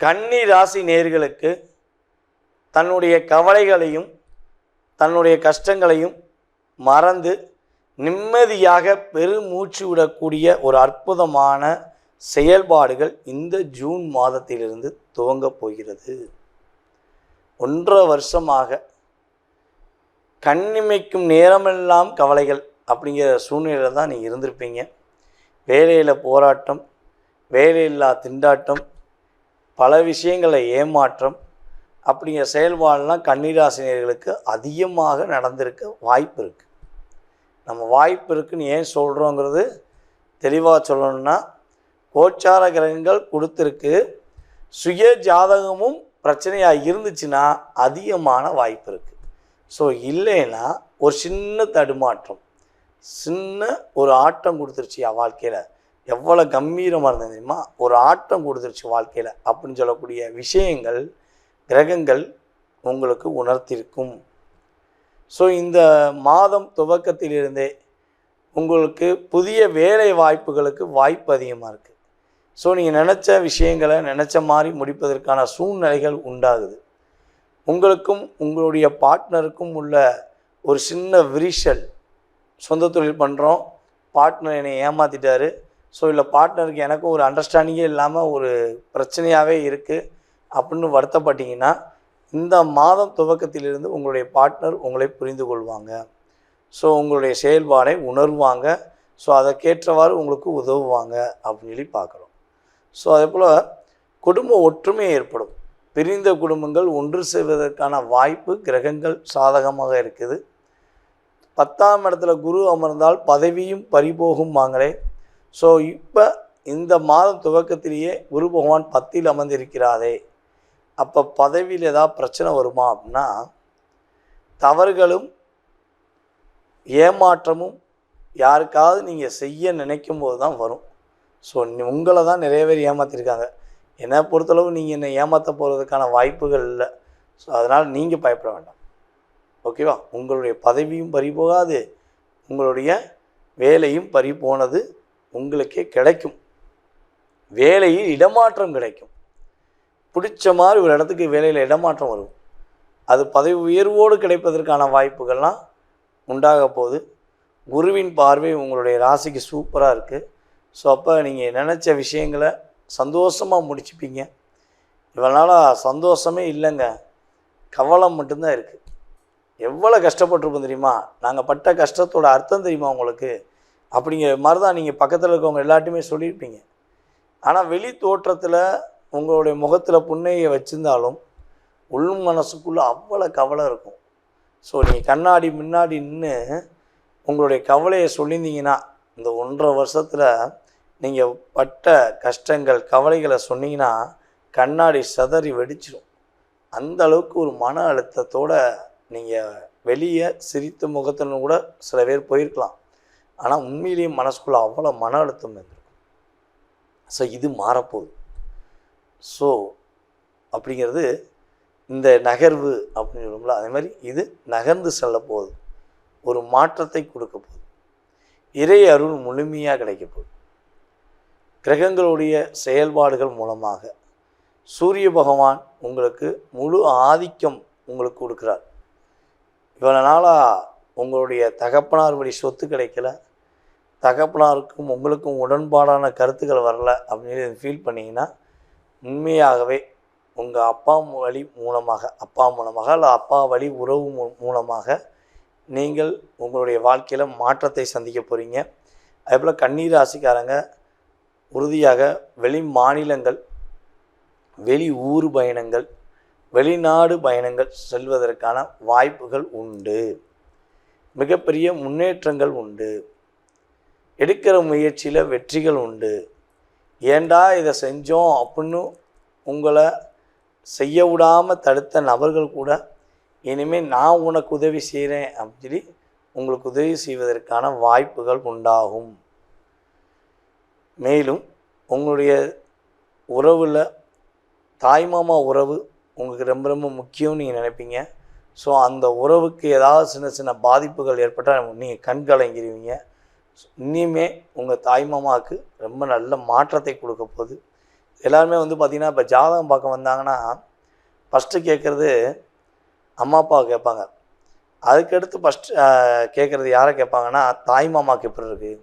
கன்னி ராசி நேர்களுக்கு தன்னுடைய கவலைகளையும் தன்னுடைய கஷ்டங்களையும் மறந்து நிம்மதியாக பெருமூச்சு விடக்கூடிய ஒரு அற்புதமான செயல்பாடுகள் இந்த ஜூன் மாதத்திலிருந்து துவங்கப் போகிறது. ஒன்றரை வருஷமாக கண்ணிமைக்கும் நேரமெல்லாம் கவலைகள் அப்படிங்கிற சூழ்நிலையில் தான் நீங்கள் இருந்திருப்பீங்க. வேலையில் போராட்டம் வேலையில்லா திண்டாட்டம் பல விஷயங்களை ஏமாற்றம் அப்படிங்கிற செயல்பாடெலாம் கன்னிராசினியர்களுக்கு அதிகமாக நடந்திருக்க வாய்ப்பு இருக்குது நம்ம வாய்ப்பு இருக்குன்னு ஏன் சொல்கிறோங்கிறது தெளிவாக சொல்லணும்னா கோச்சார கிரகங்கள் கொடுத்துருக்கு. சுய ஜாதகமும் பிரச்சனையாக இருந்துச்சுன்னா அதிகமான வாய்ப்பு இருக்குது ஸோ இல்லைன்னா ஒரு சின்ன தடுமாற்றம் சின்ன ஒரு ஆட்டம் கொடுத்துருச்சு என் வாழ்க்கையில். எவ்வளோ கம்பீரமாக இருந்தது தெரியுமா? ஒரு ஆட்டம் கொடுத்துருச்சு வாழ்க்கையில் அப்படின்னு சொல்லக்கூடிய விஷயங்கள் கிரகங்கள் உங்களுக்கு உணர்த்திருக்கும். ஸோ இந்த மாதம் துவக்கத்திலிருந்தே உங்களுக்கு புதிய வேலை வாய்ப்புகளுக்கு வாய்ப்பு அதிகமாக இருக்குது ஸோ நீங்கள் நினச்ச விஷயங்களை நினச்ச மாதிரி முடிப்பதற்கான சூழ்நிலைகள் உண்டாகுது. உங்களுக்கும் உங்களுடைய பார்ட்னருக்கும் உள்ள ஒரு சின்ன விரிசல் சொந்த தொழில் பண்ணுறோம் பார்ட்னர் என்னை ஏமாற்றிட்டாரு ஸோ இல்லை பார்ட்னருக்கு எனக்கும் ஒரு அண்டர்ஸ்டாண்டிங்கே இல்லாமல் ஒரு பிரச்சனையாகவே இருக்குது அப்படின்னு வருத்தப்பட்டீங்கன்னா இந்த மாதம் துவக்கத்திலிருந்து உங்களுடைய பார்ட்னர் உங்களை புரிந்து கொள்வாங்க. ஸோ உங்களுடைய செயல்பாடை உணர்வாங்க. ஸோ அதற்கேற்றவாறு உங்களுக்கு உதவுவாங்க அப்படின்னு சொல்லி பார்க்குறோம். ஸோ அதே போல் குடும்ப ஒற்றுமை ஏற்படும். பிரிந்த குடும்பங்கள் ஒன்று செய்வதற்கான வாய்ப்பு கிரகங்கள் சாதகமாக இருக்குது. பத்தாம் இடத்துல குரு அமர்ந்தால் பதவியும் பறிபோகும் வாங்களே. ஸோ இப்போ இந்த மாதம் துவக்கத்திலேயே குரு பகவான் பத்தில் அமர்ந்திருக்கிறாரே. அப்போ பதவியில் ஏதாவது பிரச்சனை வருமா அப்படின்னா தவறுகளும் ஏமாற்றமும் யாருக்காவது நீங்கள் செய்ய நினைக்கும் போது தான் வரும் ஸோ உங்களை தான் நிறைய பேர் ஏமாற்றிருக்காங்க என்னை பொறுத்தளவு நீங்கள் என்னை ஏமாற்ற போகிறதுக்கான வாய்ப்புகள் இல்லை. ஸோ அதனால் நீங்கள் பயப்பட வேண்டாம். ஓகேவா உங்களுடைய பதவியும் பறி போகாது உங்களுடைய வேலையும் பறி போனது உங்களுக்கே கிடைக்கும். வேலையில் இடமாற்றம் கிடைக்கும். பிடிச்ச மாதிரி ஒரு இடத்துக்கு வேலையில் இடமாற்றம் வரும். அது பதவி உயர்வோடு கிடைப்பதற்கான வாய்ப்புகள்லாம் உண்டாக போகுது. குருவின் பார்வை உங்களுடைய ராசிக்கு சூப்பராக இருக்குது ஸோ அப்போ நீங்கள் நினச்ச விஷயங்களை சந்தோஷமாக முடிச்சுப்பீங்க. இவனால் சந்தோஷமே இல்லைங்க. கவலம் மட்டும்தான் இருக்குது எவ்வளோ கஷ்டப்பட்டிருப்போம் தெரியுமா? நாங்கள் பட்ட கஷ்டத்தோட அர்த்தம் தெரியுமா உங்களுக்கு? அப்படிங்கிற மாதிரி தான் நீங்கள் பக்கத்தில் இருக்கவங்க எல்லாட்டையுமே சொல்லியிருப்பீங்க. ஆனால் வெளி தோற்றத்தில் உங்களுடைய முகத்தில் புன்னையை வச்சுருந்தாலும் உள் மனசுக்குள்ளே அவ்வளோ கவலை இருக்கும். ஸோ நீங்கள் கண்ணாடி முன்னாடி நின்று உங்களுடைய கவலையை சொல்லியிருந்தீங்கன்னா இந்த ஒன்றரை வருஷத்தில் நீங்கள் பட்ட கஷ்டங்கள் கவலைகளை சொன்னீங்கன்னா கண்ணாடி சதறி வெடிச்சிடும் அந்த அளவுக்கு ஒரு மன அழுத்தத்தோட நீங்கள் வெளியே சிரித்த முகத்துன்னு கூட சில பேர் போயிருக்கலாம். ஆனால் உண்மையிலேயே மனசுக்குள்ளே அவ்வளோ மன அழுத்தம் இருந்திருக்கும். ஸோ இது மாறப்போகுது. ஸோ அப்படிங்கிறது இந்த நகர்வு அப்படின்னு சொல்லுவோம்ல அதே மாதிரி இது நகர்ந்து செல்ல போகுது ஒரு மாற்றத்தை கொடுக்க போகுது இறை அருள் முழுமையாக கிடைக்க போகுது கிரகங்களுடைய செயல்பாடுகள் மூலமாக சூரிய பகவான் உங்களுக்கு முழு ஆதிக்கம் உங்களுக்கு கொடுக்குறார். இவ்வளோ நாளாக உங்களுடைய தகப்பனார் வழி சொத்து கிடைக்கல. தகப்பனாருக்கும் உங்களுக்கும் உடன்பாடான கருத்துக்கள் வரல அப்படின்னு ஃபீல் பண்ணிங்கன்னா உண்மையாகவே உங்கள் அப்பா வழி மூலமாக அப்பா மூலமாக இல்லை அப்பா வழி உறவு மூலமாக நீங்கள் உங்களுடைய வாழ்க்கையில் மாற்றத்தை சந்திக்க போகிறீங்க அதேபோல் கண்ணீர் ராசிக்காரங்க உறுதியாக வெளி மாநிலங்கள் வெளி ஊர் பயணங்கள் வெளிநாடு பயணங்கள் செல்வதற்கான வாய்ப்புகள் உண்டு. மிகப்பெரிய முன்னேற்றங்கள் உண்டு. எடுக்கிற முயற்சியில் வெற்றிகள் உண்டு. ஏன்டா இதை செஞ்சோம் அப்படின்னு உங்களை செய்ய விடாமல் தடுத்த நபர்கள் கூட இனிமேல் நான் உனக்கு உதவி செய்கிறேன் அப்படின்னு சொல்லி உங்களுக்கு உதவி செய்வதற்கான வாய்ப்புகள் உண்டாகும். மேலும் உங்களுடைய உறவில் தாய்மாமா உறவு உங்களுக்கு ரொம்ப ரொம்ப முக்கியம்னு நீங்கள் நினைப்பீங்க. ஸோ அந்த உறவுக்கு ஏதாவது சின்ன சின்ன பாதிப்புகள் ஏற்பட்டால் நீங்கள் கண்கலங்கிடுவீங்க இனிமே உங்கள் தாய்மாமாவுக்கு ரொம்ப நல்ல மாற்றத்தை கொடுக்க போகுது. எல்லாருமே வந்து பார்த்திங்கன்னா இப்போ ஜாதகம் பார்க்க வந்தாங்கன்னா ஃபஸ்ட்டு கேட்குறது அம்மா அப்பா கேட்பாங்க. அதுக்கடுத்து ஃபஸ்ட்டு கேட்குறது யாரை கேட்பாங்கன்னா தாய்மாமாவுக்கு எப்படி இருக்குது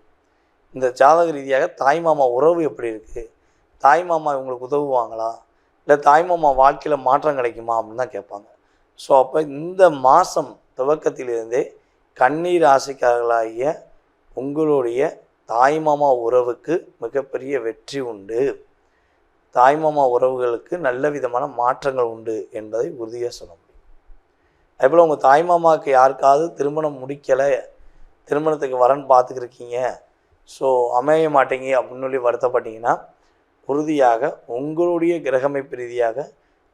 இந்த ஜாதக ரீதியாக தாய்மாமா உறவு எப்படி இருக்குது தாய்மாமா இவங்களுக்கு உதவுவாங்களா? இல்லை தாய்மாமா வாழ்க்கையில் மாற்றம் கிடைக்குமா? அப்படின்னு தான் கேட்பாங்க. ஸோ அப்போ இந்த மாதம் துவக்கத்திலிருந்தே கண்ணீர் ஆசைக்காரர்களாகிய உங்களுடைய தாய்மாமா உறவுக்கு மிகப்பெரிய வெற்றி உண்டு. தாய்மாமா உறவுகளுக்கு நல்ல விதமான மாற்றங்கள் உண்டு என்பதை உறுதியாக சொல்ல முடியும். அதேபோல் உங்கள் தாய்மாமாவுக்கு யாருக்காவது திருமணம் முடிக்கலை திருமணத்துக்கு வரன் பார்த்துக்கிருக்கீங்க ஸோ அமைய மாட்டீங்க அப்படின்னு சொல்லி வருத்தப்பட்டீங்கன்னா உறுதியாக உங்களுடைய கிரகமைப்பு ரீதியாக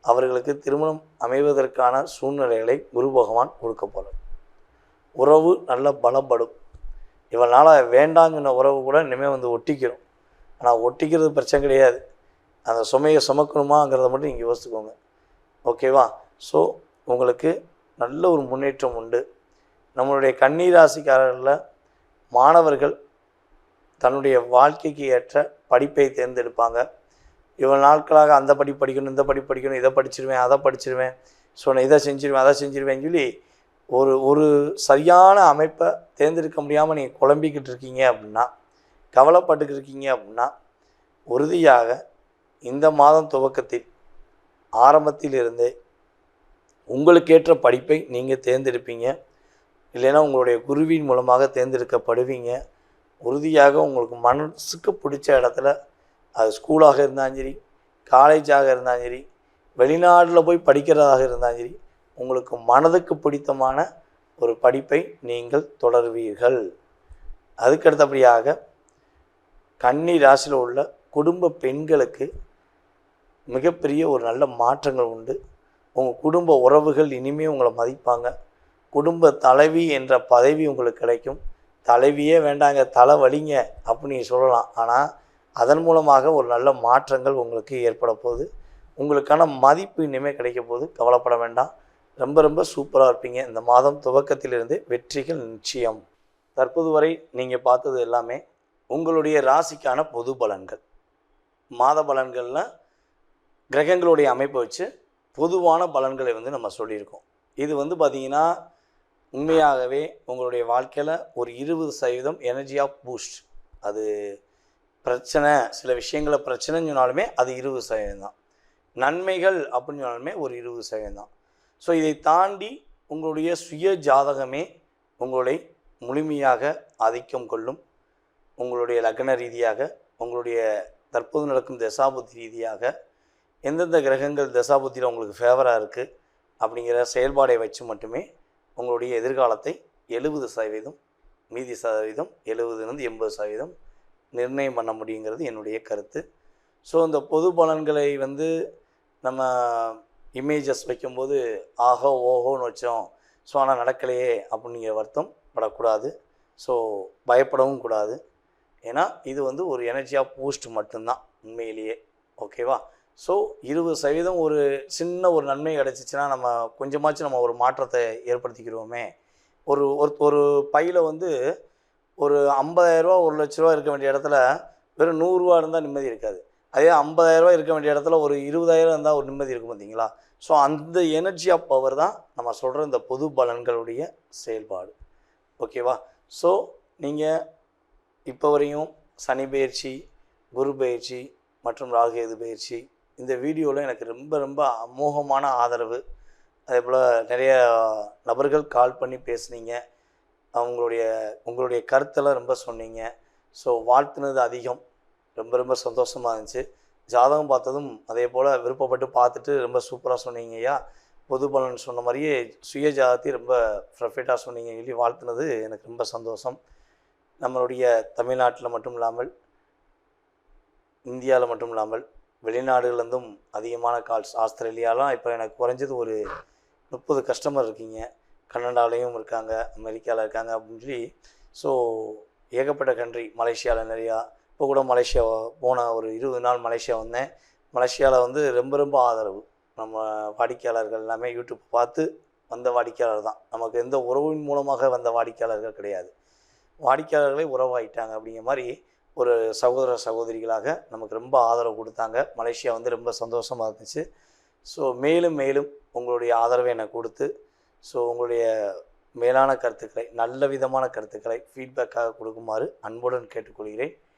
அவர்களுக்கு திருமணம் அமைவதற்கான சூழ்நிலைகளை குரு பகவான் கொடுக்க போகிறார் உறவு நல்ல பலப்படும். இவனால் வேண்டாங்கிற உறவு கூட இனிமேல் வந்து ஒட்டிக்கிறோம். ஆனால் ஒட்டிக்கிறது பிரச்சனை கிடையாது. அந்த சுமையை சுமக்கணுமாங்கிறத மட்டும் நீங்கள் யோசித்துக்கோங்க ஓகேவா? ஸோ உங்களுக்கு நல்ல ஒரு முன்னேற்றம் உண்டு. நம்மளுடைய கண்ணீராசிக்காரர்களில் மாணவர்கள் தன்னுடைய வாழ்க்கைக்கு ஏற்ற படிப்பை தேர்ந்தெடுப்பாங்க. இவ்வளோ நாட்களாக அந்த படி படிக்கணும் இந்த படி படிக்கணும் இதை படிச்சிருவேன் அதை படிச்சிருவேன். ஸோ நான் இதை செஞ்சிருவேன் அதை செஞ்சிருவேன்னு சொல்லி ஒரு ஒரு சரியான அமைப்பை தேர்ந்தெடுக்க முடியாமல் நீங்கள் குழம்பிக்கிட்டு இருக்கீங்க அப்படின்னா கவலைப்பட்டுக்கிட்டு இருக்கீங்க அப்படின்னா உறுதியாக இந்த மாதம் துவக்கத்தில் ஆரம்பத்தில் இருந்தே உங்களுக்கேற்ற படிப்பை நீங்கள் தேர்ந்தெடுப்பீங்க. இல்லைன்னா உங்களுடைய குருவின் மூலமாக தேர்ந்தெடுக்கப்படுவீங்க. உறுதியாக உங்களுக்கு மனசுக்கு பிடிச்ச இடத்துல அது ஸ்கூலாக இருந்தாலும் சரி காலேஜாக இருந்தாலும் சரி வெளிநாட்டில் போய் படிக்கிறதாக இருந்தாலும் சரி உங்களுக்கு மனதுக்கு பிடித்தமான ஒரு படிப்பை நீங்கள் தொடர்வீர்கள். அதுக்கடுத்தபடியாக கன்னி ராசியில் உள்ள குடும்ப பெண்களுக்கு மிகப்பெரிய ஒரு நல்ல மாற்றங்கள் உண்டு. உங்கள் குடும்ப உறவுகள் இனிமே உங்களை மதிப்பாங்க. குடும்ப தலைவி என்ற பதவி உங்களுக்கு கிடைக்கும். தலைவியே வேண்டாங்க தலை வலிங்க அப்படின்னு சொல்லலாம். ஆனால் அதன் மூலமாக ஒரு நல்ல மாற்றங்கள் உங்களுக்கு ஏற்பட போகுது. உங்களுக்கான மதிப்பு இனிமேல் கிடைக்க போகுது. கவலைப்பட வேண்டாம். ரொம்ப ரொம்ப சூப்பராக இருப்பீங்க. இந்த மாதம் துவக்கத்திலிருந்து வெற்றிகள் நிச்சயம். தற்போது வரை நீங்கள் பார்த்தது எல்லாமே உங்களுடைய ராசிக்கான பொது பலன்கள். மாத பலன்களில் கிரகங்களுடைய அமைப்பை வச்சு பொதுவான பலன்களை வந்து நம்ம சொல்லியிருக்கோம். இது வந்து பார்த்திங்கன்னா உண்மையாகவே உங்களுடைய வாழ்க்கையில் ஒரு இருபது சதவீதம் எனர்ஜி ஆஃப் பூஸ்ட் அது பிரச்சனை சில விஷயங்களை பிரச்சனைன்னு சொன்னாலுமே அது இருபது சதவீதம் தான். நன்மைகள் அப்படின்னு சொன்னாலுமே ஒரு இருபது சதவீதம் தான். ஸோ இதை தாண்டி உங்களுடைய சுய ஜாதகமே உங்களை முழுமையாக ஆதிக்கம் கொள்ளும். உங்களுடைய லக்ன ரீதியாக உங்களுடைய தற்போது நடக்கும் தசாபுத்தி ரீதியாக எந்தெந்த கிரகங்கள் தசாபுத்தியில் உங்களுக்கு ஃபேவராக இருக்குது அப்படிங்கிற செயல்பாடை வச்சு மட்டுமே உங்களுடைய எதிர்காலத்தை எழுபது சதவீதம் மீதி சதவீதம் எழுபதுலேருந்து எண்பது சதவீதம் நிர்ணயம் பண்ண முடியுங்கிறது என்னுடைய கருத்து. ஸோ இந்த பொது பலன்களை வந்து நம்ம இமேஜஸ் வைக்கும்போது ஆஹோ ஓஹோன்னு வச்சோம். ஸோ ஆனால் நடக்கலையே அப்படிங்கிற வருத்தம் படக்கூடாது. ஸோ பயப்படவும் கூடாது. ஏன்னா இது வந்து ஒரு எனர்ஜியாக பூஸ்ட் மட்டும்தான் உண்மையிலேயே. ஓகேவா? ஸோ இருபது சதவீதம் ஒரு சின்ன ஒரு நன்மை கிடச்சிச்சின்னா நம்ம கொஞ்சமாச்சும் நம்ம ஒரு மாற்றத்தை ஏற்படுத்திக்கிறோமே ஒரு ஒரு ஒரு பையில் வந்து ஒரு ஐம்பதாயிரரூவா ஒரு லட்ச ரூபா இருக்க வேண்டிய இடத்துல வெறும் நூறுரூவா இருந்தால் நிம்மதி இருக்காது. அதே ஐம்பதாயிரரூவா இருக்க வேண்டிய இடத்துல ஒரு இருபதாயிரம் இருந்தால் ஒரு நிம்மதி இருக்கும் பார்த்தீங்களா ஸோ அந்த எனர்ஜி ஆஃப் பவர் தான் நம்ம சொல்கிற இந்த பொது பலன்களுடைய செயல்பாடு. ஓகேவா ஸோ நீங்கள் இப்போ வரையும் சனி பயிற்சி குரு பயிற்சி மற்றும் ராகுகேது பயிற்சி இந்த வீடியோவில் எனக்கு ரொம்ப ரொம்ப அமோகமான ஆதரவு. அதே போல் நிறைய நபர்கள் கால் பண்ணி பேசுனீங்க. அவங்களுடைய உங்களுடைய கருத்தெல்லாம் ரொம்ப சொன்னீங்க. ஸோ வாழ்த்துனது அதிகம். ரொம்ப ரொம்ப சந்தோஷமாக இருந்துச்சு. ஜாதகம் பார்த்ததும் அதே போல் விருப்பப்பட்டு பார்த்துட்டு ரொம்ப சூப்பராக சொன்னீங்க ஐயா. பொது பலன் சொன்ன மாதிரியே சுய ஜாதத்தை ரொம்ப ப்ரஃபெக்டாக சொன்னீங்க சொல்லி வாழ்த்துனது எனக்கு ரொம்ப சந்தோஷம். நம்மளுடைய தமிழ்நாட்டில் மட்டும் இல்லாமல் இந்தியாவில் மட்டும் இல்லாமல் வெளிநாடுகள்லேருந்தும் அதிகமான கால்ஸ் ஆஸ்திரேலியாலாம் இப்போ எனக்கு குறைஞ்சது ஒரு முப்பது கஸ்டமர் இருக்கீங்க. கனடாலேயும் இருக்காங்க அமெரிக்காவில் இருக்காங்க அப்படின்னு சொல்லி. ஸோ ஏகப்பட்ட கண்ட்ரி மலேசியாவில் நிறையா இப்போ கூட மலேசியா போன ஒரு இருபது நாள் மலேசியா வந்தேன். மலேசியாவில் வந்து ரொம்ப ரொம்ப ஆதரவு. நம்ம வாடிக்கையாளர்கள் எல்லாமே யூடியூப் பார்த்து வந்த வாடிக்கையாளர் தான். நமக்கு எந்த உறவின் மூலமாக வந்த வாடிக்கையாளர்கள் கிடையாது. வாடிக்கையாளர்களே உறவாயிட்டாங்க அப்படிங்கிற மாதிரி ஒரு சகோதர சகோதரிகளாக நமக்கு ரொம்ப ஆதரவு கொடுத்தாங்க. மலேசியா வந்து ரொம்ப சந்தோஷமாக இருந்துச்சு. ஸோ மேலும் மேலும் உங்களுடைய ஆதரவை எனக்கு கொடுத்து ஸோ உங்களுடைய மேலான கருத்துக்களை நல்ல விதமான கருத்துக்களை ஃபீட்பேக்காக கொடுக்குமாறு அன்புடன் கேட்டுக்கொள்கிறேன்.